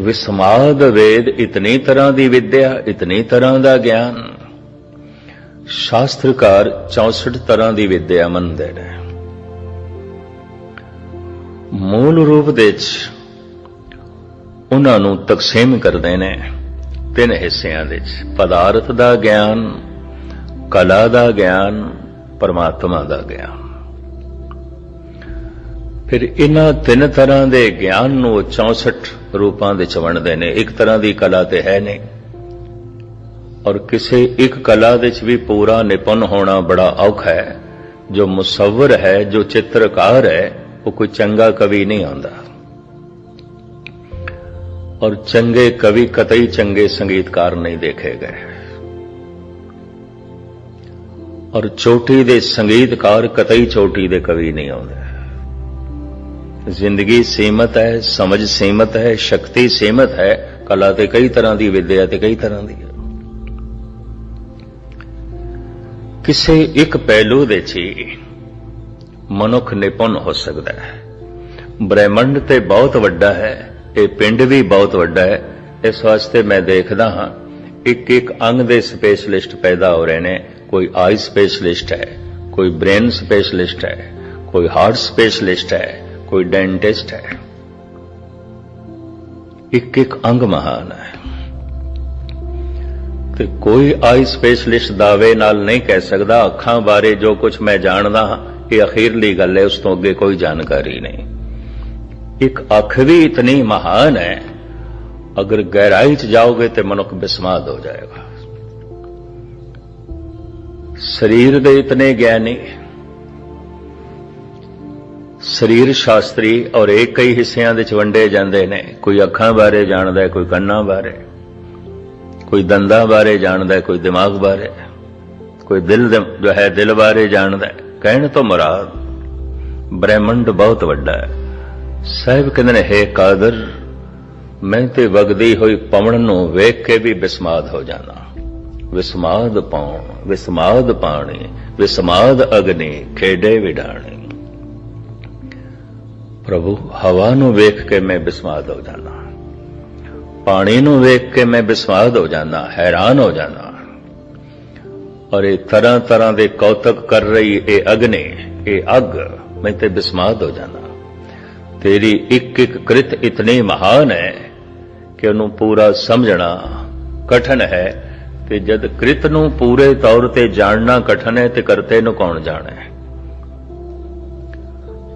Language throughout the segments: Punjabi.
ਵਿਸਮਾਦ ਵੇਦ ਇਤਨੀ ਤਰ੍ਹਾਂ ਦੀ ਵਿਦਿਆ, ਇਤਨੀ ਤਰ੍ਹਾਂ ਦਾ ਗਿਆਨ। ਸ਼ਾਸਤਰਕਾਰ 64 ਤਰ੍ਹਾਂ ਦੀ ਵਿਦਿਆ ਮੰਨਦੇ ਨੇ। ਮੂਲ ਰੂਪ ਵਿੱਚ ਉਹਨਾਂ ਨੂੰ ਤਕਸੀਮ ਕਰਦੇ ਨੇ ਤਿੰਨ ਹਿੱਸਿਆਂ ਦੇ ਵਿੱਚ। ਪਦਾਰਥ ਦਾ ਗਿਆਨ, ਕਲਾ ਦਾ ਗਿਆਨ, ਪਰਮਾਤਮਾ ਦਾ ਗਿਆਨ। ਫਿਰ ਇਹਨਾਂ ਤਿੰਨ ਤਰ੍ਹਾਂ ਦੇ ਗਿਆਨ ਨੂੰ 64 ਰੂਪਾਂ ਦੇ ਚ ਵੰਡਦੇ ਨੇ। ਇੱਕ ਤਰ੍ਹਾਂ ਦੀ ਕਲਾ ਤੇ ਹੈ ਨਹੀਂ। ਔਰ ਕਿਸੇ ਇੱਕ ਕਲਾ ਦੇ ਚ ਵੀ ਪੂਰਾ ਨਿਪੁੰਨ ਹੋਣਾ ਬੜਾ ਔਖਾ ਹੈ। ਜੋ ਮੁਸੱਵਰ ਹੈ, ਜੋ ਚਿੱਤਰਕਾਰ ਹੈ, ਉਹ ਕੋਈ ਚੰਗਾ ਕਵੀ ਨਹੀਂ ਹੁੰਦਾ। ਔਰ ਚੰਗੇ ਕਵੀ ਕਤਈ ਚੰਗੇ ਸੰਗੀਤਕਾਰ ਨਹੀਂ ਦੇਖੇ ਗਏ। ਔਰ ਚੋਟੀ ਦੇ ਸੰਗੀਤਕਾਰ ਕਤਈ ਚੋਟੀ ਦੇ ਕਵੀ ਨਹੀਂ ਆਉਂਦੇ। ਜ਼ਿੰਦਗੀ ਸੀਮਤ ਹੈ, ਸਮਝ ਸੀਮਤ ਹੈ, ਸ਼ਕਤੀ ਸੀਮਤ ਹੈ, ਕਲਾ ਤੇ ਕਈ ਤਰ੍ਹਾਂ ਦੀ ਵਿਦਿਆ ਤੇ ਕਈ ਤਰ੍ਹਾਂ ਦੀ ਹੈ ਕਿਸੇ ਇੱਕ ਪਹਿਲੂ ਦੇ 'ਚ ਹੀ ਮਨੁੱਖ ਨਿਪੁੰਨ ਹੋ ਸਕਦਾ ਹੈ। ਬ੍ਰਹਿਮੰਡ ਤੇ ਬਹੁਤ ਵੱਡਾ ਹੈ ਇਹ ਪਿੰਡ ਵੀ ਬਹੁਤ ਵੱਡਾ ਹੈ। ਇਸ ਵਾਸਤੇ ਮੈਂ ਦੇਖਦਾ ਹਾਂ ਇੱਕ ਇੱਕ ਅੰਗ ਦੇ ਸਪੈਸ਼ਲਿਸਟ ਪੈਦਾ ਹੋ ਰਹੇ ਨੇ। ਕੋਈ ਆਈ ਸਪੈਸ਼ਲਿਸਟ ਹੈ, ਕੋਈ ਬ੍ਰੇਨ ਸਪੈਸ਼ਲਿਸਟ ਹੈ, ਕੋਈ ਹਾਰਟ ਸਪੈਸ਼ਲਿਸਟ ਹੈ ਕੋਈ ਡੈਂਟਿਸਟ ਹੈ। ਇੱਕ ਇੱਕ ਅੰਗ ਮਹਾਨ ਹੈ। ਤੇ ਕੋਈ ਆਈ ਸਪੈਸ਼ਲਿਸਟ ਦਾਅਵੇ ਨਾਲ ਨਹੀਂ ਕਹਿ ਸਕਦਾ, ਅੱਖਾਂ ਬਾਰੇ ਜੋ ਕੁਝ ਮੈਂ ਜਾਣਦਾ ਹਾਂ, ਇਹ ਅਖੀਰਲੀ ਗੱਲ ਹੈ, ਉਸ ਤੋਂ ਅੱਗੇ ਕੋਈ ਜਾਣਕਾਰੀ ਨਹੀਂ। ਇੱਕ ਅੱਖ ਵੀ ਇਤਨੀ ਮਹਾਨ ਹੈ, ਅਗਰ ਗਹਿਰਾਈ ਚ ਜਾਓਗੇ ਤੇ ਮਨੁੱਖ ਬਿਸਮਾਦ ਹੋ ਜਾਏਗਾ। ਸਰੀਰ ਦੇ ਇਤਨੇ ਗਿਆਨੀ ਸਰੀਰ ਸ਼ਾਸਤਰੀ ਔਰ ਇਹ ਕਈ ਹਿੱਸਿਆਂ ਦੇ ਚ ਵੰਡੇ ਜਾਂਦੇ ਨੇ। ਕੋਈ ਅੱਖਾਂ ਬਾਰੇ ਜਾਣਦਾ ਕੋਈ ਕੰਨਾਂ ਬਾਰੇ। ਕੋਈ ਦੰਦਾਂ ਬਾਰੇ ਜਾਣਦਾ ਕੋਈ ਦਿਮਾਗ ਬਾਰੇ। ਕੋਈ ਦਿਲ ਜੋ ਹੈ, ਦਿਲ ਬਾਰੇ ਜਾਣਦਾ ਕਹਿਣ ਤੋਂ ਮੁਰਾਦ, ਬ੍ਰਹਿਮੰਡ ਬਹੁਤ ਵੱਡਾ ਹੈ। ਸਾਹਿਬ ਕਹਿੰਦੇ ਨੇ, ਹੈ ਕਾਦਰ, ਮੈਂ ਤੇ ਵਗਦੀ ਹੋਈ ਪਵਣ ਨੂੰ ਵੇਖ ਕੇ ਵੀ ਬਿਸਮਾਦ ਹੋ ਜਾਣਾ। ਵਿਸਮਾਦ ਪਾਉਣ ਵਿਸਮਾਦ ਪਾਣੀ ਵਿਸਮਾਦ ਅਗਨੀ ਖੇਡੇ ਵਿਡਾਣੀ। ਪ੍ਰਭੂ, ਹਵਾ ਨੂੰ ਵੇਖ ਕੇ ਮੈਂ ਬਿਸਮਾਦ ਹੋ ਜਾਣਾ ਪਾਣੀ ਨੂੰ ਵੇਖ ਕੇ ਮੈਂ ਬਿਸਮਾਦ ਹੋ ਜਾਣਾ ਹੈਰਾਨ ਹੋ ਜਾਣਾ ਔਰ ਇਹ ਤਰ੍ਹਾਂ ਤਰ੍ਹਾਂ ਦੇ ਕੌਤਕ ਕਰ ਰਹੀ ਇਹ ਅਗਨੇ, ਇਹ ਅਗ, ਮੈਂ ਤੇ ਬਿਸਮਾਦ ਹੋ ਜਾਣਾ ਤੇਰੀ ਇੱਕ ਇੱਕ ਕ੍ਰਿਤ ਇਤਨੀ ਮਹਾਨ ਹੈ ਕਿ ਉਹਨੂੰ ਪੂਰਾ ਸਮਝਣਾ ਕਠਨ ਹੈ ਤੇ ਜਦ ਕ੍ਰਿਤ ਨੂੰ ਪੂਰੇ ਤੌਰ ਤੇ ਜਾਣਨਾ ਕਠਨ ਹੈ ਤੇ ਕਰਤੇ ਨੂੰ ਕੌਣ ਜਾਣੇ?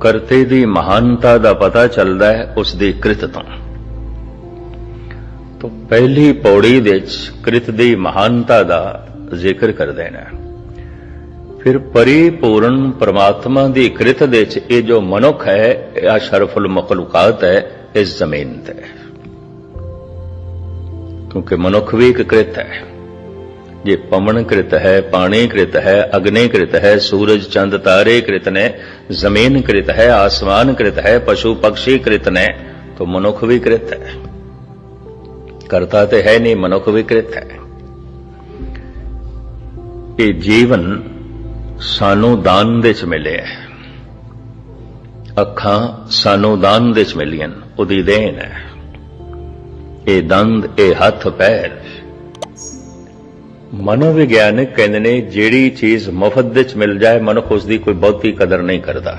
ਕਰਤੇ ਦੀ ਮਹਾਨਤਾ ਦਾ ਪਤਾ ਚੱਲਦਾ ਹੈ ਉਸ ਦੀ ਕ੍ਰਿਤ ਤੋਂ। ਤੋਂ ਪਹਿਲੀ ਪੌੜੀ ਦੇ ਵਿੱਚ ਕ੍ਰਿਤ ਦੀ ਮਹਾਨਤਾ ਦਾ ਜ਼ਿਕਰ ਕਰਦੇ ਨੇ। ਫਿਰ ਪਰਿਪੂਰਨ ਪ੍ਰਮਾਤਮਾ ਦੀ ਕ੍ਰਿਤ ਦੇ ਵਿੱਚ ਇਹ ਜੋ ਮਨੁੱਖ ਹੈ, ਇਹ ਅਸ਼ਰਫੁਲ ਮਖਲੂਕਾਤ ਹੈ, ਇਸ ਜ਼ਮੀਨ ਤੇ। ਕਿਉਂਕਿ ਮਨੁੱਖ ਵੀ ਇੱਕ ਕ੍ਰਿਤ ਹੈ। ਜੇ ਪਵਨ ਕ੍ਰਿਤ ਹੈ, ਪਾਣੀ ਕ੍ਰਿਤ ਹੈ, ਅਗਨੀ ਕ੍ਰਿਤ ਹੈ, ਸੂਰਜ, ਚੰਦ, ਤਾਰੇ ਕ੍ਰਿਤ ਨੇ, ਜ਼ਮੀਨ ਕ੍ਰਿਤ ਹੈ, ਆਸਮਾਨ ਕ੍ਰਿਤ ਹੈ, ਪਸ਼ੂ ਪਕਸ਼ੀ ਕ੍ਰਿਤ ਨੇ तो ਮਨੁੱਖ ਵੀ ਕ੍ਰਿਤ ਹੈ। ਕਰਤਾ ਤੇ ਹੈ ਨਹੀਂ, ਮਨੁੱਖ ਵੀ ਕ੍ਰਿਤ ਹੈ। ਇਹ ਜੀਵਨ ਸਾਨੂੰ ਦਾਨ ਦੇ ਚ ਮਿਲਿਆ ਹੈ। ਅੱਖਾਂ ਸਾਨੂੰ ਦਾਨ ਦੇ ਚ ਮਿਲੀਆਂ, ਉਹਦੀ ਦੇਣ ਹੈ। ਇਹ ਦੰਦ, ਇਹ ਹੱਥ, ਪੈਰ। ਮਨੋਵਿਗਿਆਨਕ ਕਹਿੰਦੇ ਨੇ, ਜਿਹੜੀ ਚੀਜ਼ ਮੁਫਤ ਵਿੱਚ ਮਿਲ ਜਾਏ, ਮਨੁੱਖ ਉਸ ਦੀ ਕੋਈ ਬਹੁਤੀ ਕਦਰ ਨਹੀਂ ਕਰਦਾ।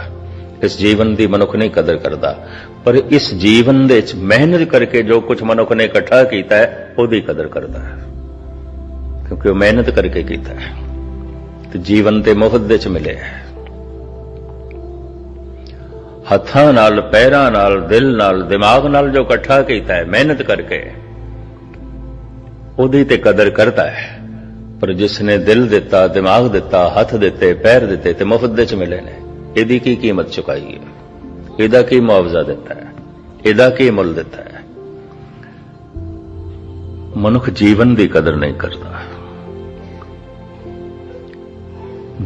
ਇਸ ਜੀਵਨ ਦੀ ਮਨੁੱਖ ਨਹੀਂ ਕਦਰ ਕਰਦਾ। ਪਰ ਇਸ ਜੀਵਨ ਦੇ ਵਿੱਚ ਮਿਹਨਤ ਕਰਕੇ ਜੋ ਕੁਝ ਮਨੁੱਖ ਨੇ ਇਕੱਠਾ ਕੀਤਾ ਹੈ, ਉਹਦੀ ਕਦਰ ਕਰਦਾ ਹੈ। ਕਿਉਂਕਿ ਉਹ ਮਿਹਨਤ ਕਰਕੇ ਕੀਤਾ ਹੈ। ਤੇ ਜੀਵਨ ਤੇ ਮੁਫਤ ਵਿੱਚ ਮਿਲਿਆ ਹੈ। ਹੱਥਾਂ ਨਾਲ, ਪੈਰਾਂ ਨਾਲ, ਦਿਲ ਨਾਲ, ਦਿਮਾਗ ਨਾਲ ਜੋ ਇਕੱਠਾ ਕੀਤਾ ਹੈ, ਮਿਹਨਤ ਕਰਕੇ, ਉਹਦੀ ਤੇ ਕਦਰ ਕਰਦਾ ਹੈ। ਪਰ ਜਿਸ ਨੇ ਦਿਲ ਦਿੱਤਾ ਦਿਮਾਗ ਦਿੱਤਾ ਹੱਥ ਦਿੱਤੇ ਪੈਰ ਦਿੱਤੇ ਤੇ ਮੁਫਤ ਦੇ ਚ ਮਿਲੇ ਨੇ ਇਹਦੀ ਕੀ ਕੀਮਤ ਚੁਕਾਈ ਹੈ ਇਹਦਾ ਕੀ ਮੁਆਵਜ਼ਾ ਦਿੱਤਾ ਹੈ ਇਹਦਾ ਕੀ ਮੁੱਲ ਦਿੱਤਾ ਹੈ ਮਨੁੱਖ ਜੀਵਨ ਦੀ ਕਦਰ ਨਹੀਂ ਕਰਦਾ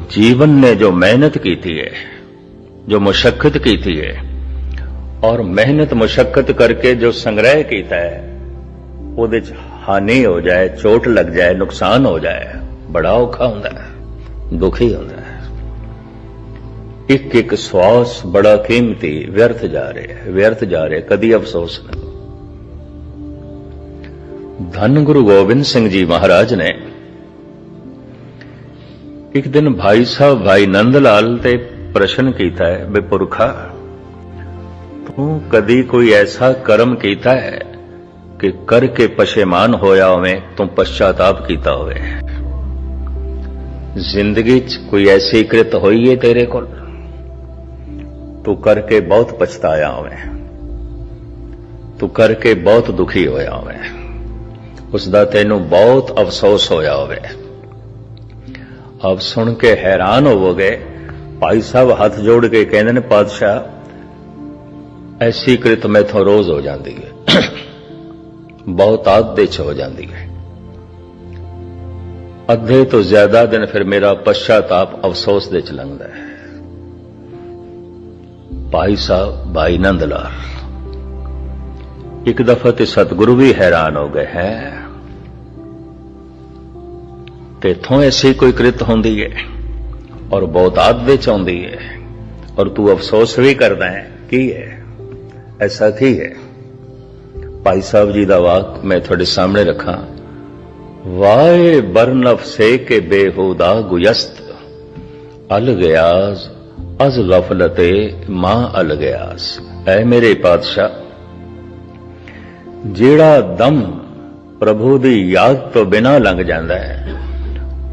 ਜੀਵਨ ਨੇ ਜੋ ਮਿਹਨਤ ਕੀਤੀ ਹੈ ਜੋ ਮੁਸ਼ਕਲ ਕੀਤੀ ਹੈ ਔਰ ਮਿਹਨਤ ਮੁਸ਼ਕਲ ਕਰਕੇ ਜੋ ਸੰਗ੍ਰਹਿ ਕੀਤਾ ਹੈ ਉਹਦੇ ਚ ਹਾਨੀ ਹੋ ਜਾਏ, ਚੋਟ ਲੱਗ ਜਾਏ, ਨੁਕਸਾਨ ਹੋ ਜਾਏ, ਬੜਾ ਔਖਾ ਹੁੰਦਾ ਹੈ, ਦੁਖੀ ਹੁੰਦਾ ਹੈ। ਇੱਕ ਇੱਕ ਸਵਾਸ ਬੜਾ ਕੀਮਤੀ, ਵਿਅਰਥ ਜਾ ਰਿਹਾ ਹੈ, ਵਿਅਰਥ ਜਾ ਰਿਹਾ ਕਦੀ ਅਫਸੋਸ ਨਹੀਂ। ਧੰਨ ਗੁਰੂ ਗੋਬਿੰਦ ਸਿੰਘ ਜੀ ਮਹਾਰਾਜ ਨੇ ਇੱਕ ਦਿਨ ਭਾਈ ਸਾਹਿਬ ਭਾਈ ਨੰਦ ਲਾਲ ਤੇ ਪ੍ਰਸ਼ਨ ਕੀਤਾ ਹੈ ਬੇ ਪੁਰਖਾ, ਤੂੰ ਕਦੀ ਕੋਈ ਐਸਾ ਕਰਮ ਕੀਤਾ ਹੈ ਕਿ ਕਰਕੇ ਪਛੇਮਾਨ ਹੋਇਆ ਹੋਵੇ, ਤੂੰ ਪਛਤਾਤਾਪ ਕੀਤਾ ਹੋਵੇ। ਜ਼ਿੰਦਗੀ 'ਚ ਕੋਈ ਐਸੀ ਕਿਰਤ ਹੋਈ ਹੈ ਤੇਰੇ ਕੋਲ? ਤੂੰ ਕਰਕੇ ਬਹੁਤ ਪਛਤਾਇਆ ਹੋਵੇਂ। ਤੂੰ ਕਰਕੇ ਬਹੁਤ ਦੁਖੀ ਹੋਇਆ ਹੋਵੇ। ਉਸ ਦਾ ਤੈਨੂੰ ਬਹੁਤ ਅਫਸੋਸ ਹੋਇਆ ਹੋਵੇ। ਆਪ ਸੁਣ ਕੇ ਹੈਰਾਨ ਹੋਵੋਗੇ, ਭਾਈ ਸਾਹਿਬ ਹੱਥ ਜੋੜ ਕੇ ਕਹਿੰਦੇ ਨੇ, ਪਾਤਸ਼ਾਹ, ਐਸੀ ਕਿਰਤ ਮੈਥੋਂ ਰੋਜ਼ ਹੋ ਜਾਂਦੀ ਹੈ ਬਹੁਤ ਆਦਤ ਚ ਹੋ ਜਾਂਦੀ ਹੈ। ਅੱਧੇ ਤੋਂ ਜ਼ਿਆਦਾ ਦਿਨ ਫਿਰ ਮੇਰਾ ਪਛਤਾਤਾਪ ਅਫਸੋਸ ਦੇ ਚ ਲੰਘਦਾ ਹੈ। ਭਾਈ ਸਾਹਿਬ, ਭਾਈ ਨੰਦ ਲਾਲ ਇੱਕ ਦਫਾ ਤੇ ਸਤਿਗੁਰੂ ਵੀ ਹੈਰਾਨ ਹੋ ਗਏ ਹੈ। ਤੇ ਇਥੋਂ ਐਸੀ ਕੋਈ ਕ੍ਰਿਤ ਹੁੰਦੀ ਹੈ ਔਰ ਬਹੁਤ ਆਦ ਚ ਆਉਂਦੀ ਹੈ ਔਰ ਤੂੰ ਅਫਸੋਸ ਵੀ ਕਰਦਾ ਹੈ। ਕੀ ਹੈ? ਐਸਾ ਕੀ ਹੈ? ਭਾਈ ਸਾਹਿਬ ਜੀ ਦਾ ਵਾਕ ਮੈਂ ਤੁਹਾਡੇ ਸਾਹਮਣੇ ਰੱਖਾਂ। ਵਾਏ ਬਰਨਫ ਸੇ ਕੇ ਬੇਹੂਦਾ ਗੁਯਸਤ। ਅਲ ਗਿਆਸ ਅਜ਼ ਗਫਲਤੇ ਮਾਂ ਅਲ ਗਿਆਸ ਐ ਮੇਰੇ ਪਾਤਸ਼ਾਹ, ਜਿਹੜਾ ਦਮ ਪ੍ਰਭੂ ਦੀ ਯਾਦ ਤੋਂ ਬਿਨਾ ਲੰਘ ਜਾਂਦਾ ਹੈ,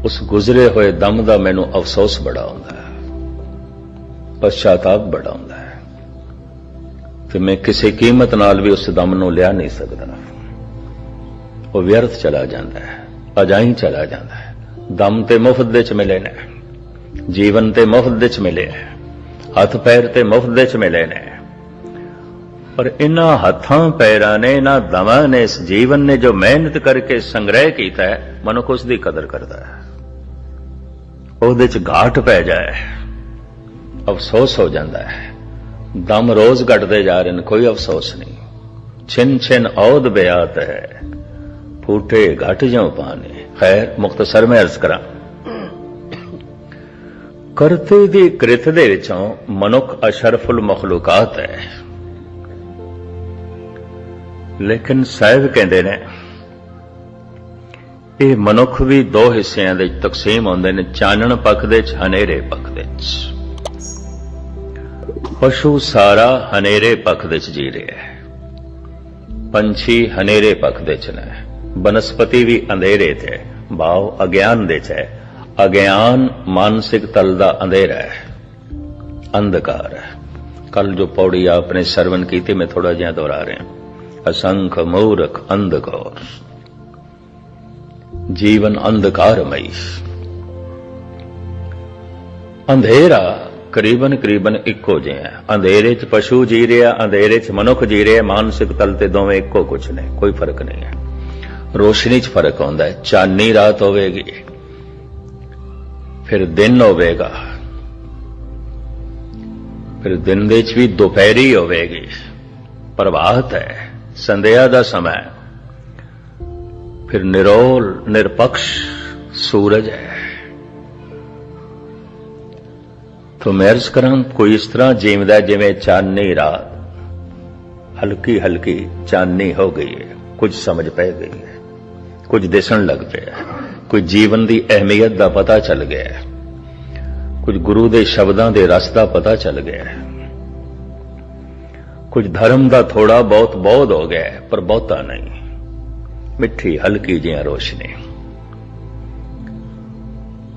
ਉਸ ਗੁਜ਼ਰੇ ਹੋਏ ਦਮ ਦਾ ਮੈਨੂੰ ਅਫਸੋਸ ਬੜਾ ਹੁੰਦਾ ਹੈ ਪਛਤਾਤਾਪ ਬੜਾ ਹੁੰਦਾ ਹੈ। ਕਿ ਮੈਂ ਕਿਸੇ ਕੀਮਤ ਨਾਲ ਵੀ ਉਸ ਦਮ ਨੂੰ ਲਿਆ ਨਹੀਂ ਸਕਦਾ। ਉਹ ਵਿਅਰਥ ਚਲਾ ਜਾਂਦਾ ਹੈ, ਅਜਾਈ ਚਲਾ ਜਾਂਦਾ ਹੈ। ਦਮ ਤੇ ਮੁਫਤ ਦੇ ਚ ਮਿਲੇ ਨੇ, ਜੀਵਨ ਤੇ ਮੁਫਤ ਦੇ ਚ ਮਿਲੇ ਹੈ ਹੱਥ ਪੈਰ ਤੇ ਮੁਫਤ ਦੇ ਚ ਮਿਲੇ ਨੇ। ਪਰ ਇਹਨਾਂ ਹੱਥਾਂ ਪੈਰਾਂ ਨੇ ਇਹਨਾਂ ਦਮਾਂ ਨੇ, ਇਸ ਜੀਵਨ ਨੇ ਜੋ ਮਿਹਨਤ ਕਰਕੇ ਸੰਗ੍ਰਹਿ ਕੀਤਾ ਹੈ, ਮਨੁੱਖ ਉਸ ਦੀ ਕਦਰ ਕਰਦਾ ਹੈ। ਉਹਦੇ ਚ ਘਾਟ ਪੈ ਜਾਏ, ਅਫਸੋਸ ਹੋ ਜਾਂਦਾ ਹੈ। ਦਮ ਰੋਜ਼ ਘਟਦੇ ਜਾ ਰਹੇ ਨੇ, ਕੋਈ ਅਫਸੋਸ ਨਹੀਂ। ਛਿਨ ਛਿਨ ਔਦ ਬਿਆਤ ਹੈ। ਫੂਟੇ ਘਟ ਜਾਉ ਪਾਣੇ। ਖੈਰ ਮੁਖਤਸਰ ਮੈਂ ਅਰਜ਼ ਕਰਾਂ। ਕਰਤੇ ਦੀ ਕ੍ਰਿਤ ਦੇ ਵਿੱਚੋਂ ਮਨੁੱਖ ਅਸ਼ਰਫੁਲ ਮਖਲੂਕਾਤ ਹੈ। ਲੇਕਿਨ ਸਾਹਿਬ ਕਹਿੰਦੇ ਨੇ, ਇਹ ਮਨੁੱਖ ਵੀ ਦੋ ਹਿੱਸਿਆਂ ਦੇ ਤਕਸੀਮ ਹੁੰਦੇ ਨੇ, ਚਾਨਣ ਪੱਖ ਦੇ ਚ ਹਨੇਰੇ ਪੱਖ ਦੇ ਚ ਪਸ਼ੂ ਸਾਰਾ ਹਨੇਰੇ ਪੱਖ ਦੇ ਚ ਜੀ ਰਿਹਾ ਹੈ। ਪੰਛੀ ਹਨੇਰੇ ਪੱਖ ਦੇ ਚ ਨੇ। ਬਨਸਪਤੀ ਵੀ ਅੰਧੇਰੇ ਤੇ ਭਾਵ ਅਗਿਆਨ ਦੇ ਚ ਹੈ। ਅਗਿਆਨ ਮਾਨਸਿਕ ਤਲ ਦਾ ਅੰਧੇਰਾ ਹੈ। ਅੰਧਕਾਰ ਹੈ। ਕੱਲ ਜੋ ਪੌੜੀ ਆਪਨੇ ਸਰਵਨ ਕੀਤੀ, ਮੈਂ ਥੋੜਾ ਜਿਹਾ ਦੁਹਰਾ ਰਿਹਾ। ਅਸੰਖ ਮੂਰਖ ਅੰਧਕਾਰ। ਜੀਵਨ ਅੰਧਕਾਰਮਈ। ਅੰਧੇਰਾ ਕਰੀਬਨ ਕਰੀਬਨ ਇੱਕੋ ਜਿਹੇ ਹੈ ਅੰਧੇਰੇ 'ਚ ਪਸ਼ੂ ਜੀ ਰਿਹਾ ਅੰਧੇਰੇ 'ਚ ਮਨੁੱਖ ਜੀ ਰਿਹਾ ਮਾਨਸਿਕ ਤਲ ਤੇ ਦੋਵੇਂ ਇੱਕੋ ਕੁਛ ਨੇ, ਕੋਈ ਫ਼ਰਕ ਨਹੀਂ ਹੈ। ਰੋਸ਼ਨੀ 'ਚ ਫ਼ਰਕ ਆਉਂਦਾ ਹੈ, ਚਾਨਣੀ ਰਾਤ ਹੋਵੇਗੀ, ਫਿਰ ਦਿਨ ਹੋਵੇਗਾ, ਫਿਰ ਦਿਨ ਦੇ 'ਚ ਵੀ ਦੁਪਹਿਰੀ ਹੋਵੇਗੀ। ਪ੍ਰਵਾਹਤ ਹੈ, ਸੰਧਿਆ ਦਾ ਸਮਾਂ ਫਿਰ ਨਿਰੋਲ, ਨਿਰਪਕਸ਼ ਸੂਰਜ ਹੈ। ਤੋ ਮੈਰਜ ਕਰਾਂ ਕੋਈ ਇਸ ਤਰ੍ਹਾਂ ਜੀਵਦਾ ਜਿਵੇਂ ਚਾਨਣੀ ਰਾਤ। ਹਲਕੀ ਹਲਕੀ ਚਾਨਣੀ ਹੋ ਗਈ ਹੈ। ਕੁਝ ਸਮਝ ਪੈ ਗਈ ਹੈ। ਕੁਝ ਦਿਸਣ ਲੱਗ ਪਿਆ ਹੈ। ਕੋਈ ਜੀਵਨ ਦੀ ਅਹਿਮੀਅਤ ਦਾ ਪਤਾ ਚੱਲ ਗਿਆ ਹੈ। ਕੁਝ ਗੁਰੂ ਦੇ ਸ਼ਬਦਾਂ ਦੇ ਰਸ ਦਾ ਪਤਾ ਚੱਲ ਗਿਆ ਹੈ। ਕੁਝ ਧਰਮ ਦਾ ਥੋੜਾ ਬਹੁਤ ਬਹੁਤ ਹੋ ਗਿਆ ਹੈ, ਪਰ ਬਹੁਤਾ ਨਹੀਂ। ਮਿੱਠੀ ਹਲਕੀ ਜਿਹੀ ਰੋਸ਼ਨੀ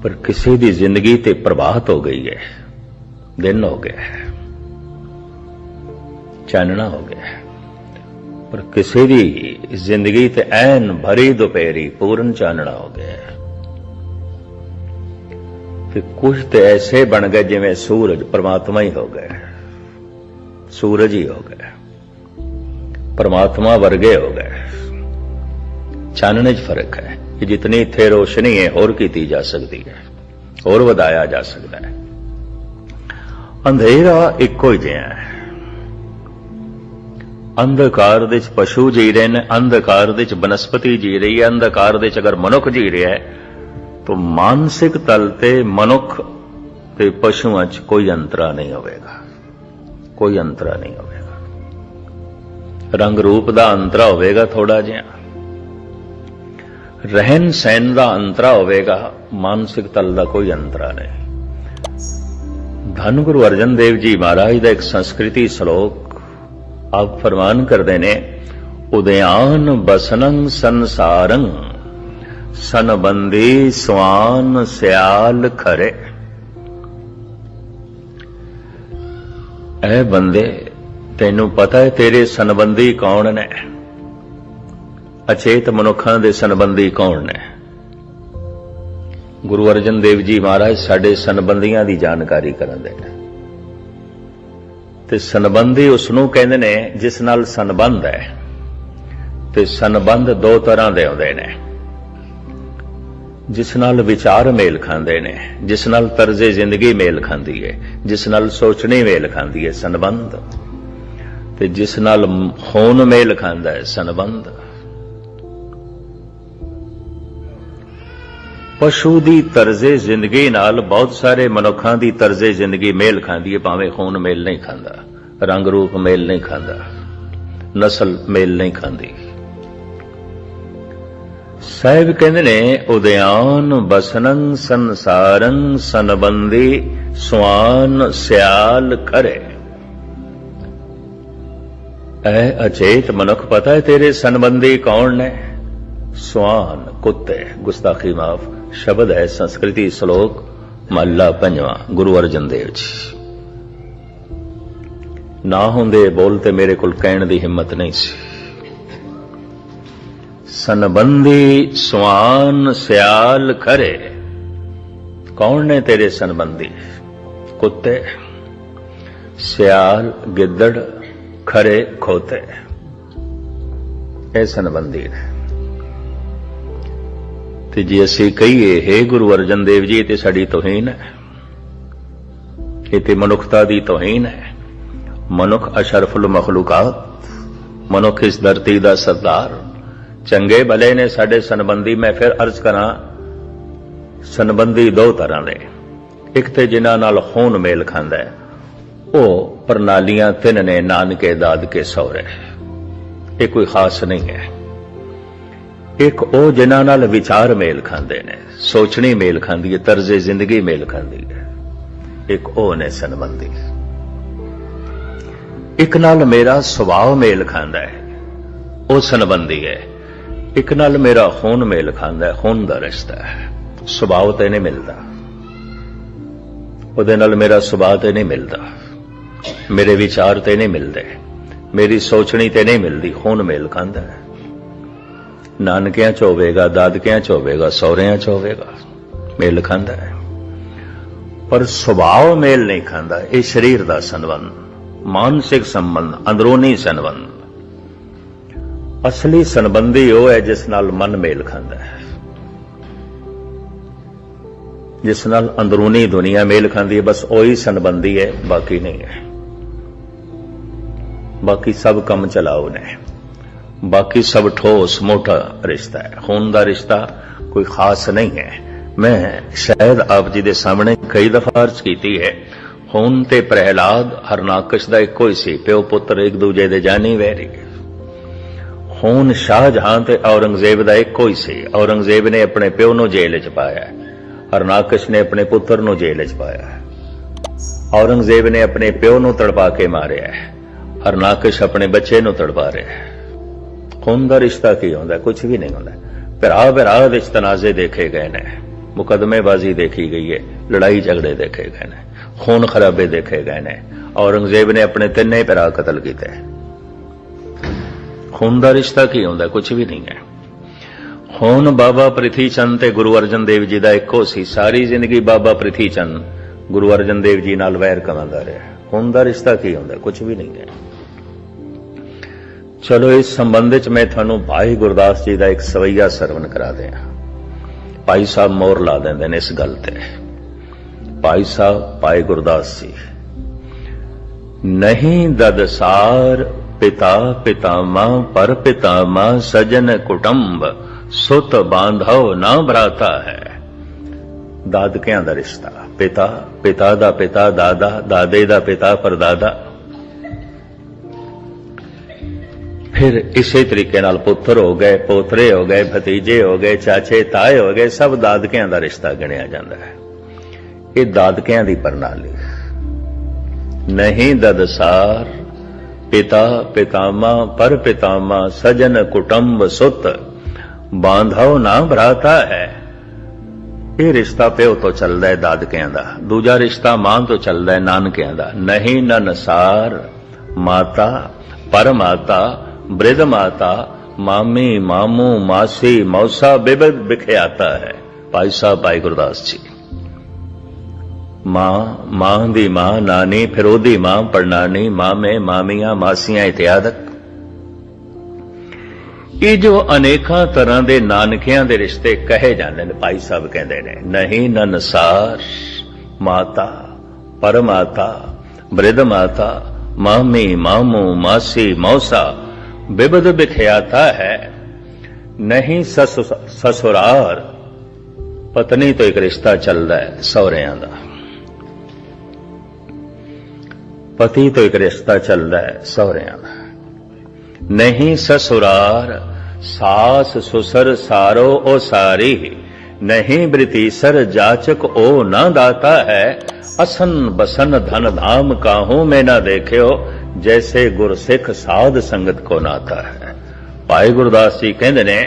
ਪਰ ਕਿਸੇ ਦੀ ਜ਼ਿੰਦਗੀ ਤੇ ਪ੍ਰਭਾਤ ਹੋ ਗਈ ਹੈ। ਦਿਨ ਹੋ ਗਿਆ ਹੈ। ਚਾਨਣਾ ਹੋ ਗਿਆ ਹੈ। ਪਰ ਕਿਸੇ ਦੀ ਜ਼ਿੰਦਗੀ ਤੇ ਐਨ ਭਰੀ ਦੁਪਹਿਰੀ ਪੂਰਨ ਚਾਨਣਾ ਹੋ ਗਿਆ ਹੈ। ਫਿਰ ਕੁਝ ਤੇ ਐਸੇ ਬਣ ਗਏ ਜਿਵੇਂ ਸੂਰਜ ਪਰਮਾਤਮਾ ਹੀ ਹੋ ਗਏ ਸੂਰਜ ਹੀ ਹੋ ਗਏ ਪਰਮਾਤਮਾ ਵਰਗੇ ਹੋ ਗਏ ਚਾਨਣੇ 'ਚ ਫ਼ਰਕ ਹੈ ਕਿ ਜਿਤਨੀ ਇੱਥੇ ਰੋਸ਼ਨੀ ਹੈ, ਹੋਰ ਕੀਤੀ ਜਾ ਸਕਦੀ ਹੈ। ਹੋਰ ਵਧਾਇਆ ਜਾ ਸਕਦਾ ਹੈ। ਅੰਧੇਰਾ ਇੱਕੋ ਹੀ ਜਿਹਾ ਹੈ। ਅੰਧਕਾਰ ਦੇ ਵਿੱਚ ਪਸ਼ੂ ਜੀ ਰਹੇ ਨੇ, ਅੰਧਕਾਰ ਦੇ ਵਿੱਚ ਬਨਸਪਤੀ ਜੀ ਰਹੀ ਹੈ, ਅੰਧਕਾਰ ਦੇ ਵਿੱਚ ਅਗਰ ਮਨੁੱਖ ਜੀ ਰਿਹਾ ਹੈ, ਤਾਂ ਮਾਨਸਿਕ ਤਲ ਤੇ ਮਨੁੱਖ ਤੇ ਪਸ਼ੂਆਂ 'ਚ ਕੋਈ ਅੰਤਰਾ ਨਹੀਂ ਹੋਵੇਗਾ। ਕੋਈ ਅੰਤਰਾ ਨਹੀਂ ਹੋਵੇਗਾ। ਰੰਗ ਰੂਪ ਦਾ ਅੰਤਰਾ ਹੋਵੇਗਾ ਥੋੜਾ ਜਿਹਾ। ਰਹਿਣ ਸਹਿਣ ਦਾ ਅੰਤਰਾ ਹੋਵੇਗਾ, ਮਾਨਸਿਕ ਤਲ ਦਾ ਕੋਈ ਅੰਤਰਾ ਨਹੀਂ। ਧੰਨ ਗੁਰੂ ਅਰਜਨ ਦੇਵ ਜੀ ਮਹਾਰਾਜ ਦਾ ਇੱਕ ਸੰਸਕ੍ਰਿਤੀ ਸ਼ਲੋਕ ਆਪ ਫਰਮਾਨ ਕਰਦੇ ਨੇ ਉਦਿਆਨ ਬਸਨੰ ਸੰਸਾਰੰ ਸੰਬੰਦੀ ਸਵਾਨ ਸਿਆਲ ਖਰੇ। ਐ ਬੰਦੇ, ਤੈਨੂੰ ਪਤਾ ਹੈ ਤੇਰੇ ਸੰਬੰਧੀ ਕੌਣ ਨੇ? ਅਚੇਤ ਮਨੁੱਖਾਂ ਦੇ ਸੰਬੰਧੀ ਕੌਣ ਨੇ? ਗੁਰੂ ਅਰਜਨ ਦੇਵ ਜੀ ਮਹਾਰਾਜ ਸਾਡੇ ਸੰਬੰਧੀਆਂ ਦੀ ਜਾਣਕਾਰੀ ਕਰਾਉਂਦੇ ਨੇ। ਤੇ ਸੰਬੰਧੀ ਉਸ ਨੂੰ ਕਹਿੰਦੇ ਨੇ, ਜਿਸ ਨਾਲ ਸੰਬੰਧ ਹੈ, ਤੇ ਸੰਬੰਧ ਦੋ ਤਰ੍ਹਾਂ ਦੇ ਹੁੰਦੇ ਨੇ। ਜਿਸ ਨਾਲ ਵਿਚਾਰ ਮੇਲ ਖਾਂਦੇ ਨੇ, ਜਿਸ ਨਾਲ ਤਰਜ਼ੇ ਜ਼ਿੰਦਗੀ ਮੇਲ ਖਾਂਦੀ ਹੈ, ਜਿਸ ਨਾਲ ਸੋਚਣੀ ਮੇਲ ਖਾਂਦੀ ਹੈ, ਸੰਬੰਧ। ਤੇ ਜਿਸ ਨਾਲ ਹੋਣ ਮੇਲ ਖਾਂਦਾ ਹੈ, ਸੰਬੰਧ। ਪਸ਼ੂ ਦੀ ਤਰਜ਼ੇ ਜ਼ਿੰਦਗੀ ਨਾਲ ਬਹੁਤ ਸਾਰੇ ਮਨੁੱਖਾਂ ਦੀ ਤਰਜ਼ੇ ਜ਼ਿੰਦਗੀ ਮੇਲ ਖਾਂਦੀ ਹੈ, ਭਾਵੇਂ ਖੂਨ ਮੇਲ ਨਹੀਂ ਖਾਂਦਾ, ਰੰਗ ਰੂਪ ਮੇਲ ਨਹੀਂ ਖਾਂਦਾ, ਨਸਲ ਮੇਲ ਨਹੀਂ ਖਾਂਦੀ। ਸਾਹਿਬ ਕਹਿੰਦੇ ਨੇ ਉਦਿਆਨ ਬਸਨੰ ਸੰਸਾਰੰ ਸੰਬੰਧੀ ਸੁਆਨ ਸਿਆਲ ਖਰੇ ਐ ਅਚੇਤ ਮਨੁੱਖ ਪਤਾ ਹੈ ਤੇਰੇ ਸੰਬੰਧੀ ਕੌਣ ਨੇ? ਸਵਾਨ ਕੁੱਤੇ, ਗੁਸਤਾਖੀ ਮਾਫ। ਸ਼ਬਦ ਹੈ ਸੰਸਕ੍ਰਿਤੀ ਸ਼ਲੋਕ ਮਹਲਾ ਪੰਜਵਾਂ, ਗੁਰੂ ਅਰਜਨ ਦੇਵ ਜੀ। ਨਾ ਹੁੰਦੇ ਬੋਲ ਤੇ ਮੇਰੇ ਕੋਲ ਕਹਿਣ ਦੀ ਹਿੰਮਤ ਨਹੀਂ ਸੀ। ਸੰਬੰਧੀ ਸਵਾਨ ਸਿਆਲ ਖਰੇ, ਕੌਣ ਨੇ ਤੇਰੇ ਸੰਬੰਧੀ ਕੁੱਤੇ, ਸਿਆਲ, ਗਿੱਦੜ, ਖਰੇ, ਖੋਤੇ। ਇਹ ਸੰਬੰਧੀ ਨੇ। ਤੇ ਜੇ ਅਸੀਂ ਕਹੀਏ, ਹੈ ਗੁਰੂ ਅਰਜਨ ਦੇਵ ਜੀ, ਇਹ ਤੇ ਸਾਡੀ ਤੋਹੀਨ ਹੈ। ਇਹ ਤੇ ਮਨੁੱਖਤਾ ਦੀ ਤੋਹੀਨ ਹੈ। ਮਨੁੱਖ ਅਸ਼ਰਫੁਲ ਮਖਲੂਕਾਤ, ਮਨੁੱਖ ਇਸ ਧਰਤੀ ਦਾ ਸਰਦਾਰ। ਚੰਗੇ ਭਲੇ ਨੇ ਸਾਡੇ ਸੰਬੰਧੀ, ਮੈਂ ਫਿਰ ਅਰਜ਼ ਕਰਾਂ, ਸੰਬੰਧੀ ਦੋ ਤਰ੍ਹਾਂ ਦੇ ਇੱਕ ਤੇ ਜਿਨ੍ਹਾਂ ਨਾਲ ਖੂਨ ਮੇਲ ਖਾਂਦਾ ਹੈ, ਉਹ ਪ੍ਰਣਾਲੀਆਂ ਤਿੰਨ ਨੇ, ਨਾਨਕੇ ਦਾਦਕੇ ਸਹੁਰੇ। ਇਹ ਕੋਈ ਖਾਸ ਨਹੀਂ ਹੈ। ਇੱਕ ਉਹ ਜਿਨ੍ਹਾਂ ਨਾਲ ਵਿਚਾਰ ਮੇਲ ਖਾਂਦੇ ਨੇ, ਸੋਚਣੀ ਮੇਲ ਖਾਂਦੀ ਹੈ, ਤਰਜ਼ੇ ਜ਼ਿੰਦਗੀ ਮੇਲ ਖਾਂਦੀ ਹੈ। ਇੱਕ ਉਹ ਨੇ ਸੰਬੰਧੀ ਇੱਕ ਨਾਲ ਮੇਰਾ ਸੁਭਾਅ ਮੇਲ ਖਾਂਦਾ ਹੈ, ਉਹ ਸੰਬੰਧੀ ਹੈ। ਇੱਕ ਨਾਲ ਮੇਰਾ ਖੂਨ ਮੇਲ ਖਾਂਦਾ ਹੈ, ਖੂਨ ਦਾ ਰਿਸ਼ਤਾ ਹੈ। ਸੁਭਾਅ ਤੇ ਨਹੀਂ ਮਿਲਦਾ। ਉਹਦੇ ਨਾਲ ਮੇਰਾ ਸੁਭਾਅ ਤੇ ਨਹੀਂ ਮਿਲਦਾ। ਮੇਰੇ ਵਿਚਾਰ ਤੇ ਨਹੀਂ ਮਿਲਦੇ। ਮੇਰੀ ਸੋਚਣੀ ਤੇ ਨਹੀਂ ਮਿਲਦੀ, ਖੂਨ ਮੇਲ ਖਾਂਦਾ ਹੈ। ਨਾਨਕਿਆਂ ਚ ਹੋਵੇਗਾ, ਦਾਦਕਿਆਂ ਚ ਹੋਵੇਗਾ, ਸਹੁਰਿਆਂ ਚ ਹੋਵੇਗਾ। ਮੇਲ ਖਾਂਦਾ ਹੈ। ਪਰ ਸੁਭਾਅ ਮੇਲ ਨਹੀਂ ਖਾਂਦਾ। ਇਹ ਸਰੀਰ ਦਾ ਸੰਬੰਧ, ਮਾਨਸਿਕ ਸੰਬੰਧ, ਅੰਦਰੂਨੀ ਸੰਬੰਧ। ਅਸਲੀ ਸੰਬੰਧੀ ਉਹ ਹੈ ਜਿਸ ਨਾਲ ਮਨ ਮੇਲ ਖਾਂਦਾ ਹੈ। ਜਿਸ ਨਾਲ ਅੰਦਰੂਨੀ ਦੁਨੀਆ ਮੇਲ ਖਾਂਦੀ ਹੈ। ਬਸ ਉਹੀ ਸੰਬੰਧੀ ਹੈ ਬਾਕੀ ਨਹੀਂ ਹੈ। ਬਾਕੀ ਸਭ ਕੰਮ ਚਲਾਓ ਨੇ ਬਾਕੀ ਸਭ ਠੋਸ ਮੋਟਾ ਰਿਸ਼ਤਾ ਹੈ। ਖੂਨ ਦਾ ਰਿਸ਼ਤਾ ਕੋਈ ਖਾਸ ਨਹੀਂ ਹੈ। ਮੈਂ ਸ਼ਾਇਦ ਆਪ ਜੀ ਦੇ ਸਾਹਮਣੇ ਕਈ ਦਫਾ ਅਰਜ਼ ਕੀਤੀ ਹੈ। ਖੂਨ ਤੇ ਪ੍ਰਹਿਲਾਦ, ਹਰਨਾਕਸ਼ ਦਾ ਇੱਕੋ ਹੀ ਸੀ। ਪਿਓ ਪੁੱਤਰ ਇੱਕ ਦੂਜੇ ਦੇ ਜਾਣੀ ਵੈਰੀ। ਖੂਨ ਸ਼ਾਹਜਹਾਂ ਤੇ ਔਰੰਗਜ਼ੇਬ ਦਾ ਇੱਕੋ ਹੀ ਸੀ। ਔਰੰਗਜ਼ੇਬ ਨੇ ਆਪਣੇ ਪਿਓ ਨੂੰ ਜੇਲ੍ਹ 'ਚ ਪਾਇਆ ਹਰਨਾਕਸ਼ ਨੇ ਆਪਣੇ ਪੁੱਤਰ ਨੂੰ ਜੇਲ੍ਹ 'ਚ ਪਾਇਆ ਔਰੰਗਜ਼ੇਬ ਨੇ ਆਪਣੇ ਪਿਓ ਨੂੰ ਤੜਪਾ ਕੇ ਮਾਰਿਆ ਹਰਨਾਕਸ਼ ਆਪਣੇ ਬੱਚੇ ਨੂੰ ਤੜਪਾ ਰਿਹਾ ਹੈ। ਖੂਨ ਦਾ ਰਿਸ਼ਤਾ ਕੀ ਹੁੰਦਾ? ਕੁਝ ਵੀ ਨਹੀਂ ਹੁੰਦਾ। ਭਰਾ ਭਰਾ ਵਿੱਚ ਤਨਾਜ਼ੇ ਦੇਖੇ ਗਏ ਨੇ। ਮੁਕਦਮੇਬਾਜ਼ੀ ਦੇਖੀ ਗਈ ਹੈ ਲੜਾਈ ਝਗੜੇ ਦੇਖੇ ਗਏ ਨੇ। ਖੂਨ ਖਰਾਬੇ ਦੇਖੇ ਗਏ ਨੇ। ਔਰੰਗਜ਼ੇਬ ਨੇ ਆਪਣੇ ਤਿੰਨੇ ਭਰਾ ਕਤਲ ਕੀਤੇ। ਖੂਨ ਦਾ ਰਿਸ਼ਤਾ ਕੀ ਹੁੰਦਾ? ਕੁਝ ਵੀ ਨਹੀਂ ਹੈ। ਖੂਨ ਬਾਬਾ ਪ੍ਰਿਥੀ ਚੰਦ ਤੇ ਗੁਰੂ ਅਰਜਨ ਦੇਵ ਜੀ ਦਾ ਇੱਕੋ ਸੀ। ਸਾਰੀ ਜ਼ਿੰਦਗੀ ਬਾਬਾ ਪ੍ਰਿਥੀ ਚੰਦ ਗੁਰੂ ਅਰਜਨ ਦੇਵ ਜੀ ਨਾਲ ਵੈਰ ਕਮਾਉਂਦਾ ਰਿਹਾ। ਖੂਨ ਦਾ ਰਿਸ਼ਤਾ ਕੀ ਹੁੰਦਾ? ਕੁਝ ਵੀ ਨਹੀਂ ਹੈ। ਚਲੋ ਇਸ ਸੰਬੰਧ ਵਿੱਚ ਮੈਂ ਤੁਹਾਨੂੰ ਭਾਈ ਗੁਰਦਾਸ ਜੀ ਦਾ ਇੱਕ ਸਵਈਆ ਸਰਵਨ ਕਰਾ ਦਿਆਂ ਭਾਈ ਸਾਹਿਬ ਮੋਰ ਲਾ ਦਿੰਦੇ ਨੇ ਇਸ ਗੱਲ ਤੇ ਭਾਈ ਸਾਹਿਬ ਭਾਈ ਗੁਰਦਾਸ ਜੀ ਨਹੀਂ ਦਦਸਾਰ ਪਿਤਾ ਪਿਤਾਮਾ ਪਰ ਪਿਤਾਮਾ ਸਜਨ ਕੁਟੰਬ ਸੁਤ ਬਾਂਧਵ ਨਾ ਭਰਾਤਾ ਹੈ ਦਾਦਕਿਆਂ ਦਾ ਰਿਸ਼ਤਾ ਪਿਤਾ ਪਿਤਾ ਦਾ ਪਿਤਾ ਦਾਦਾ ਦਾਦੇ ਦਾ ਪਿਤਾ ਪਰਦਾਦਾ ਫਿਰ ਇਸੇ ਤਰੀਕੇ ਨਾਲ ਪੁੱਤਰ ਹੋ ਗਏ, ਪੋਤਰੇ ਹੋ ਗਏ, ਭਤੀਜੇ ਹੋ ਗਏ, ਚਾਚੇ, ਤਾਏ ਹੋ ਗਏ, ਸਭ ਦਾਦਕਿਆਂ ਦਾ ਰਿਸ਼ਤਾ ਗਿਣਿਆ ਜਾਂਦਾ ਹੈ। ਇਹ ਦਾਦਕਿਆਂ ਦੀ ਪ੍ਰਣਾਲੀ। ਨਹੀਂ ਦਦਸਾਰ, ਪਿਤਾ ਪਿਤਾਮਾ, ਪਰ ਪਿਤਾਮਾ, ਸਜਨ ਕੁਟੰਬ ਸੁਤ ਬਾਂਧਾਓ ਨਾ ਭਰਾਤਾ ਹੈ। ਇਹ ਰਿਸ਼ਤਾ ਪਿਓ ਤੋਂ ਚੱਲਦਾ ਹੈ, ਦਾਦਕਿਆਂ ਦਾ। ਦੂਜਾ ਰਿਸ਼ਤਾ ਮਾਂ ਤੋਂ ਚੱਲਦਾ ਹੈ, ਨਾਨਕਿਆਂ ਦਾ। ਨਹੀਂ ਨਨਸਾਰ, ਮਾਤਾ, ਪਰਮਾਤਾ ਬ੍ਰਿਧ ਮਾਤਾ ਮਾਮੀ ਮਾਮੂ ਮਾਸੀ ਮੌਸਾ ਬਿਬਦ ਬਿਖਿਆਤਾ ਹੈ ਭਾਈ ਸਾਹਿਬ ਭਾਈ ਗੁਰਦਾਸ ਜੀ ਮਾਂ ਮਾਂ ਦੀ ਮਾਂ ਨਾਨੀ ਫਿਰ ਉਹਦੀ ਮਾਂ ਪੜਨਾਨੀ ਮਾਮੇ ਮਾਮੀਆਂ ਮਾਸੀਆਂ ਇਤਿਆਦਕ ਇਹ ਜੋ ਅਨੇਕਾਂ ਤਰ੍ਹਾਂ ਦੇ ਨਾਨਕਿਆਂ ਦੇ ਰਿਸ਼ਤੇ ਕਹੇ ਜਾਂਦੇ ਨੇ ਭਾਈ ਸਾਹਿਬ ਕਹਿੰਦੇ ਨੇ ਨਹੀਂ ਨਨਸਾਰ ਮਾਤਾ ਪਰਮਾਤਾ ਬ੍ਰਿਧ ਮਾਤਾ ਮਾਮੀ ਮਾਮੂ ਮਾਸੀ ਮੌਸਾ ਬਿਬਦ ਬਿਖਿਆਤਾ ਹੈ ਨਹੀਂ ਸਸ ਸਸੁਰਾਰ ਪਤਨੀ ਤੋਂ ਇੱਕ ਰਿਸ਼ਤਾ ਚੱਲਦਾ ਹੈ ਸਹੁਰਿਆਂ ਦਾ ਪਤੀ ਤੋਂ ਇੱਕ ਰਿਸ਼ਤਾ ਚੱਲਦਾ ਹੈ ਸਹੁਰਿਆਂ ਦਾ ਨਹੀਂ ਸਸੁਰਾਰ ਸਾਸ ਸੁਸਰ ਸਾਰੋ ਉਹ ਸਾਰੀ ਨਹੀਂ ਬ੍ਰਿਤੀਸਰ ਜਾਚਕ ਉਹ ਨਾ ਦਾਤਾ ਹੈ ਅਸਨ ਬਸਨ ਧਨ ਧਾਮ ਕਾਹੂ ਮੈਂ ਨਾ ਦੇਖਿਓ ਜੈਸੇ ਗੁਰਸਿੱਖ ਸਾਧ ਸੰਗਤ ਕੋ ਨਾਤਾ ਹੈ ਭਾਈ ਗੁਰਦਾਸ ਜੀ ਕਹਿੰਦੇ ਨੇ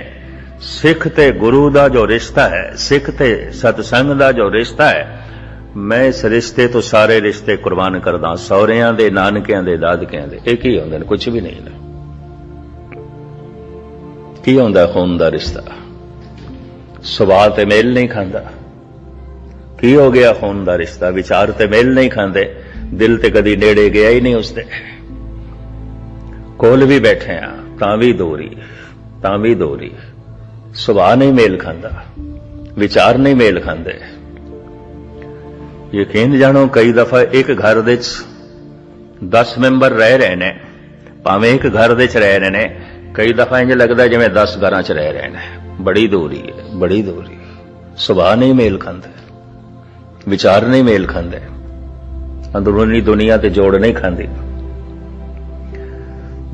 ਸਿੱਖ ਤੇ ਗੁਰੂ ਦਾ ਜੋ ਰਿਸ਼ਤਾ ਹੈ ਸਿੱਖ ਤੇ ਸਤਸੰਗ ਦਾ ਜੋ ਰਿਸ਼ਤਾ ਹੈ ਮੈਂ ਇਸ ਰਿਸ਼ਤੇ ਤੋਂ ਸਾਰੇ ਰਿਸ਼ਤੇ ਕੁਰਬਾਨ ਕਰਦਾ ਸਹੁਰਿਆਂ ਦੇ ਨਾਨਕਿਆਂ ਦੇ ਦਾਦਕਿਆਂ ਦੇ ਇਹ ਕੀ ਹੁੰਦੇ ਨੇ ਕੁਝ ਵੀ ਨਹੀਂ ਨੇ ਕੀ ਹੁੰਦਾ ਖੂਨ ਦਾ ਰਿਸ਼ਤਾ ਸਵਾਲ ਤੇ ਮੇਲ ਨਹੀਂ ਖਾਂਦਾ ਕੀ ਹੋ ਗਿਆ ਖੂਨ ਦਾ ਰਿਸ਼ਤਾ ਵਿਚਾਰ ਤੇ ਮੇਲ ਨਹੀਂ ਖਾਂਦੇ ਦਿਲ ਤੇ ਕਦੀ ਨੇੜੇ ਗਿਆ ਹੀ ਨਹੀਂ ਉਸਦੇ। ਕੋਲ ਵੀ ਬੈਠੇ ਆ, ਤਾਂ ਵੀ ਦੋਰੀ, ਤਾਂ ਵੀ ਦੋਰੀ। ਸੁਭਾਅ ਨਹੀਂ ਮੇਲ ਖਾਂਦਾ, ਵਿਚਾਰ ਨਹੀਂ ਮੇਲ ਖਾਂਦੇ। ਯਕੀਨ ਜਾਣੋ, ਕਈ ਦਫਾ ਇੱਕ ਘਰ ਦੇ ਵਿੱਚ 10 ਮੈਂਬਰ ਰਹਿ ਰਹੇ ਨੇ, ਭਾਵੇਂ ਇੱਕ ਘਰ ਦੇ ਚ ਰਹਿ ਰਹੇ ਨੇ, ਕਈ ਦਫਾ ਇੰਜ ਲੱਗਦਾ ਜਿਵੇਂ 10 ਘਰਾਂ 'ਚ ਰਹਿ ਰਹੇ ਨੇ। ਬੜੀ ਦੂਰੀ ਹੈ, ਬੜੀ ਦੂਰੀ। ਸੁਭਾਅ ਨਹੀਂ ਮੇਲ ਖਾਂਦੇ, ਵਿਚਾਰ ਨਹੀਂ ਮੇਲ ਖਾਂਦੇ। ਅੰਦਰੂਨੀ ਦੁਨੀਆ ਤੇ ਜੋੜ ਨਹੀਂ ਖਾਂਦੀ।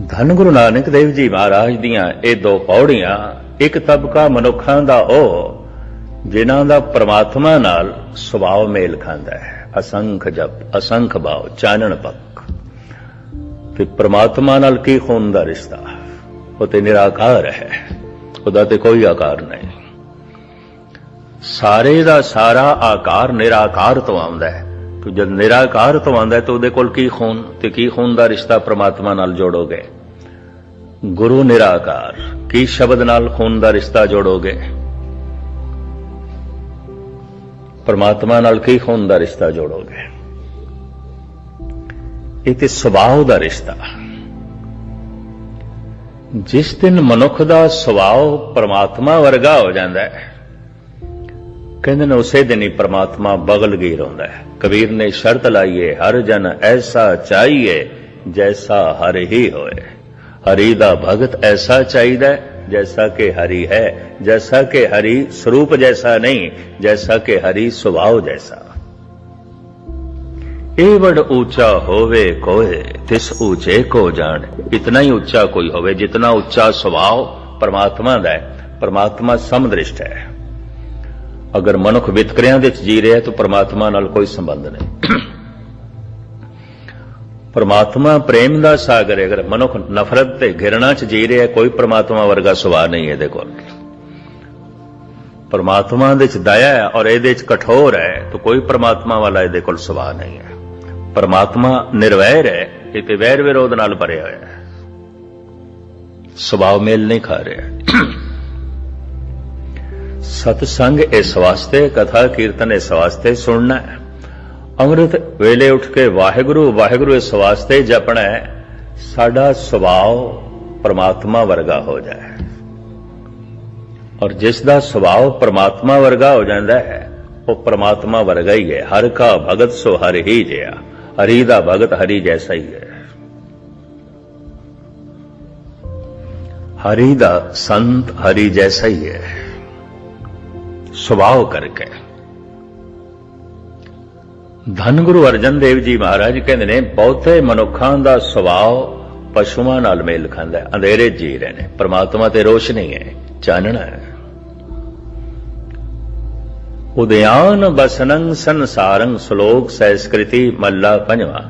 ਧੰਨ ਗੁਰੂ ਨਾਨਕ ਦੇਵ ਜੀ ਮਹਾਰਾਜ ਦੀਆਂ ਇਹ ਦੋ ਪੌੜੀਆਂ, ਇੱਕ ਤਬਕਾ ਮਨੁੱਖਾਂ ਦਾ ਉਹ, ਜਿਨ੍ਹਾਂ ਦਾ ਪ੍ਰਮਾਤਮਾ ਨਾਲ ਸੁਭਾਅ ਮੇਲ ਖਾਂਦਾ ਹੈ। ਅਸੰਖ ਜਪ, ਅਸੰਖ ਭਾਵ, ਚਾਨਣ ਪੱਕ ਤੇ ਪ੍ਰਮਾਤਮਾ ਨਾਲ ਕੀ ਖੂਨ ਦਾ ਰਿਸ਼ਤਾ? ਉਹ ਤੇ ਨਿਰਾਕਾਰ ਹੈ। ਉਹਦਾ ਤੇ ਕੋਈ ਆਕਾਰ ਨਹੀਂ। ਸਾਰੇ ਦਾ ਸਾਰਾ ਆਕਾਰ ਨਿਰਾਕਾਰ ਤੋਂ ਆਉਂਦਾ ਹੈ। ਕਿ ਜਦ ਨਿਰਾਕਾਰ ਤੋਂ ਆਉਂਦਾ ਹੈ ਤਾਂ ਉਹਦੇ ਕੋਲ ਕੀ ਖੂਨ ਤੇ ਕੀ ਖੂਨ ਦਾ ਰਿਸ਼ਤਾ ਪ੍ਰਮਾਤਮਾ ਨਾਲ ਜੋੜੋਗੇ? ਗੁਰੂ ਨਿਰਾਕਾਰ, ਕੀ ਸ਼ਬਦ ਨਾਲ ਖੂਨ ਦਾ ਰਿਸ਼ਤਾ ਜੋੜੋਗੇ? ਪਰਮਾਤਮਾ ਨਾਲ ਕੀ ਖੂਨ ਦਾ ਰਿਸ਼ਤਾ ਜੋੜੋਗੇ? ਇਹ ਤੇ ਸੁਭਾਅ ਦਾ ਰਿਸ਼ਤਾ। ਜਿਸ ਦਿਨ ਮਨੁੱਖ ਦਾ ਸੁਭਾਅ ਪਰਮਾਤਮਾ ਵਰਗਾ ਹੋ ਜਾਂਦਾ ਹੈ ਕਹਿੰਦੇ ਨੇ ਉਸੇ ਦਿਨ ਹੀ ਪ੍ਰਮਾਤਮਾ ਬਗਲ ਗਈ ਰਹਿੰਦਾ ਹੈ। ਕਬੀਰ ਨੇ ਸ਼ਰਤ ਲਾਈਏ ਹਰ ਜਨ ਐਸਾ ਚਾਹੀਏ ਜੈਸਾ ਹਰ ਹੀ ਹੋਏ। ਹਰੀ ਦਾ ਭਗਤ ਐਸਾ ਚਾਹੀਦਾ ਜੈਸਾ ਕਿ ਹਰੀ ਹੈ, ਜੈਸਾ ਕਿ ਹਰੀ ਸਰੂਪ ਜੈਸਾ ਨਹੀਂ, ਜੈਸਾ ਕਿ ਹਰੀ ਸੁਭਾਅ ਜੈਸਾ। ਇਹ ਵੜ ਉੱਚਾ ਹੋਵੇ ਕੋਏ ਤਿਸ ਉੱਚੇ ਕੋ ਜਾਣ। ਇਤਨਾ ਹੀ ਉੱਚਾ ਕੋਈ ਹੋਵੇ, ਜਿਤਨਾ ਉੱਚਾ ਸੁਭਾਅ ਪਰਮਾਤਮਾ ਦਾ ਹੈ। ਪਰਮਾਤਮਾ ਸਮਦ੍ਰਿਸ਼ਟ ਹੈ। ਅਗਰ ਮਨੁੱਖ ਵਿਤਕਰਿਆਂ ਦੇ ਵਿੱਚ ਜੀ ਰਿਹਾ ਤਾਂ ਪਰਮਾਤਮਾ ਨਾਲ ਕੋਈ ਸੰਬੰਧ ਨਹੀਂ। ਪਰਮਾਤਮਾ ਪ੍ਰੇਮ ਦਾ ਸਾਗਰ ਹੈ। ਅਗਰ ਮਨੁੱਖ ਨਫ਼ਰਤ ਤੇ ਘਿਰਣਾ ਚ ਜੀ ਰਿਹਾ ਕੋਈ ਪਰਮਾਤਮਾ ਵਰਗਾ ਸੁਭਾਅ ਨਹੀਂ ਇਹਦੇ ਕੋਲ। ਪਰਮਾਤਮਾ ਦੇ ਚ ਦਇਆ ਹੈ ਔਰ ਇਹਦੇ ਚ ਕਠੋਰ ਹੈ, ਤਾਂ ਕੋਈ ਪਰਮਾਤਮਾ ਵਾਲਾ ਇਹਦੇ ਕੋਲ ਸੁਭਾਅ ਨਹੀਂ ਹੈ। ਪਰਮਾਤਮਾ ਨਿਰਵੈਰ ਹੈ, ਇਹ ਤੇ ਵੈਰ ਵਿਰੋਧ ਨਾਲ ਭਰਿਆ ਹੋਇਆ ਹੈ। ਸੁਭਾਅ ਮੇਲ ਨਹੀਂ ਖਾ ਰਿਹਾ। ਸਤਸੰਗ ਇਸ ਵਾਸਤੇ, ਕਥਾ ਕੀਰਤਨ ਇਸ ਵਾਸਤੇ ਸੁਣਨਾ ਹੈ। ਅੰਮ੍ਰਿਤ ਵੇਲੇ ਉੱਠ ਕੇ ਵਾਹਿਗੁਰੂ ਵਾਹਿਗੁਰੂ ਇਸ ਵਾਸਤੇ ਜਪਣਾ ਹੈ, ਸਾਡਾ ਸੁਭਾਅ ਪਰਮਾਤਮਾ ਵਰਗਾ ਹੋ ਜਾਏ। ਔਰ ਜਿਸ ਦਾ ਸੁਭਾਅ ਪ੍ਰਮਾਤਮਾ ਵਰਗਾ ਹੋ ਜਾਂਦਾ ਹੈ, ਉਹ ਪ੍ਰਮਾਤਮਾ ਵਰਗਾ ਹੀ ਹੈ। ਹਰ ਕਾ ਭਗਤ ਸੋ ਹਰ ਹੀ ਜਿਆ, ਹਰੀ ਦਾ ਭਗਤ ਹਰੀ ਜੈਸਾ ਹੀ ਹੈ। ਹਰੀ ਦਾ ਸੰਤ ਹਰੀ ਜੈਸਾ ਹੀ ਹੈ। ਸੁਭਾਅ ਕਰਕੇ। ਧੰਨ ਗੁਰੂ ਅਰਜਨ ਦੇਵ ਜੀ ਮਹਾਰਾਜ ਕਹਿੰਦੇ ਨੇ, ਬਹੁਤੇ ਮਨੁੱਖਾਂ ਦਾ ਸੁਭਾਅ ਪਸ਼ੂਆਂ ਨਾਲ ਮੇਲ ਖਾਂਦਾ ਹੈ। ਅੰਧੇਰੇ ਜੀ ਰਹੇ ਨੇ। ਪ੍ਰਮਾਤਮਾ ਤੇ ਰੋਸ਼ਨੀ ਹੈ। ਚਾਨਣਾ ਹੈ। ਉਦਿਆਨ ਬਸਨੰ ਸੰਸਾਰੰ ਸ਼ਲੋਕ ਸੰਸਕ੍ਰਿਤੀ ਮੱਲਾ ਪੰਜਵਾ।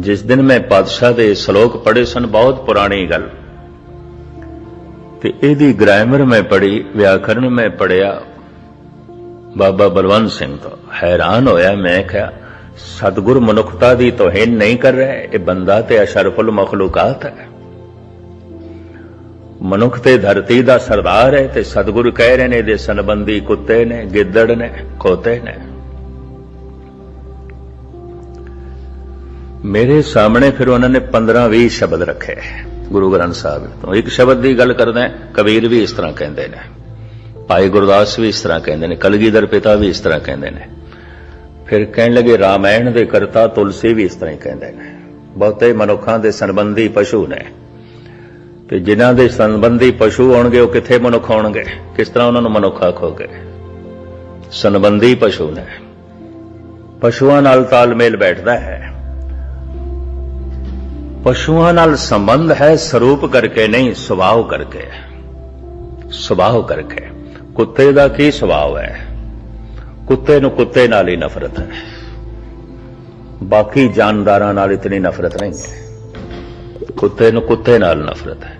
ਜਿਸ ਦਿਨ ਮੈਂ ਪਾਤਸ਼ਾਹ ਦੇ ਸ਼ਲੋਕ ਪੜ੍ਹੇ ਸਨ, ਬਹੁਤ ਪੁਰਾਣੀ ਗੱਲ। ਤੇ ਇਹਦੀ ਗ੍ਰਾਮਰ ਮੈਂ ਪੜ੍ਹੀ ਵਿਆਕਰਣ ਮੈਂ ਪੜਿਆ ਬਾਬਾ ਬਲਵੰਤ ਸਿੰਘ ਤੋਂ ਹੈਰਾਨ ਹੋਇਆ ਮੈਂ ਕਿਹਾ, ਸਤਿਗੁਰ ਮਨੁੱਖਤਾ ਦੀ ਤੋਹੀਨ ਨਹੀਂ ਕਰ ਰਿਹਾ, ਇਹ ਬੰਦਾ ਤੇ ਅਸ਼ਰਫੁਲ ਮਖਲੂਕਾਤ ਹੈ। ਮਨੁੱਖ ਤੇ ਧਰਤੀ ਦਾ ਸਰਦਾਰ ਹੈ ਤੇ ਸਤਿਗੁਰੂ ਕਹਿ ਰਹੇ ਨੇ ਇਹਦੇ ਸੰਬੰਧੀ ਕੁੱਤੇ ਨੇ, ਗਿੱਦੜ ਨੇ, ਖੋਤੇ ਨੇ। ਮੇਰੇ ਸਾਹਮਣੇ ਫਿਰ ਉਹਨਾਂ ਨੇ 15-20 ਸ਼ਬਦ ਰੱਖੇ। ਗੁਰੂ ਗ੍ਰੰਥ ਸਾਹਿਬ ਤੋਂ ਇੱਕ ਸ਼ਬਦ ਦੀ ਗੱਲ ਕਰਦਾ, ਕਬੀਰ ਵੀ ਇਸ ਤਰ੍ਹਾਂ ਕਹਿੰਦੇ ਨੇ। ਭਾਈ ਗੁਰਦਾਸ ਵੀ ਇਸ ਤਰ੍ਹਾਂ ਕਹਿੰਦੇ ਨੇ, ਕਲਗੀਧਰ ਪਿਤਾ ਵੀ ਇਸ ਤਰ੍ਹਾਂ ਕਹਿੰਦੇ ਨੇ। ਫਿਰ ਕਹਿਣ ਲੱਗੇ, ਰਾਮਾਇਣ ਦੇ ਕਰਤਾ ਤੁਲਸੀ ਵੀ ਇਸ ਤਰ੍ਹਾਂ ਹੀ ਕਹਿੰਦੇ ਨੇ। ਬਹੁਤੇ ਮਨੁੱਖਾਂ ਦੇ ਸੰਬੰਧੀ ਪਸ਼ੂ ਨੇ। ਤੇ ਜਿਨ੍ਹਾਂ ਦੇ ਸੰਬੰਧੀ ਪਸ਼ੂ ਹੋਣਗੇ ਉਹ ਕਿੱਥੇ ਮਨੁੱਖ ਹੋਣਗੇ ਕਿਸ ਤਰ੍ਹਾਂ ਉਹਨਾਂ ਨੂੰ ਮਨੁੱਖ ਆਖੋਗੇ? ਸੰਬੰਧੀ ਪਸ਼ੂ ਨੇ। ਪਸ਼ੂਆਂ ਨਾਲ ਤਾਲਮੇਲ ਬੈਠਦਾ ਹੈ। ਪਸ਼ੂਆਂ ਨਾਲ ਸੰਬੰਧ ਹੈ, ਸਰੂਪ ਕਰਕੇ ਨਹੀਂ, ਸੁਭਾਅ ਕਰਕੇ। ਸੁਭਾਅ ਕਰਕੇ। ਕੁੱਤੇ ਦਾ ਕੀ ਸੁਭਾਅ ਹੈ? ਕੁੱਤੇ ਨੂੰ ਕੁੱਤੇ ਨਾਲ ਹੀ ਨਫ਼ਰਤ ਹੈ। ਬਾਕੀ ਜਾਨਦਾਰਾਂ ਨਾਲ ਇਤਨੀ ਨਫ਼ਰਤ ਨਹੀਂ ਹੈ। ਕੁੱਤੇ ਨੂੰ ਕੁੱਤੇ ਨਾਲ ਨਫ਼ਰਤ ਹੈ।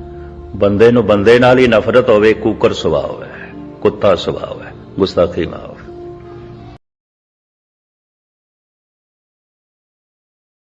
ਬੰਦੇ ਨੂੰ ਬੰਦੇ ਨਾਲ ਹੀ ਨਫ਼ਰਤ ਹੋਵੇ, ਕੂਕਰ ਸੁਭਾਅ ਹੈ, ਕੁੱਤਾ ਸੁਭਾਅ ਹੈ। ਗੁਸਤਾਖੀ ਮਾਂ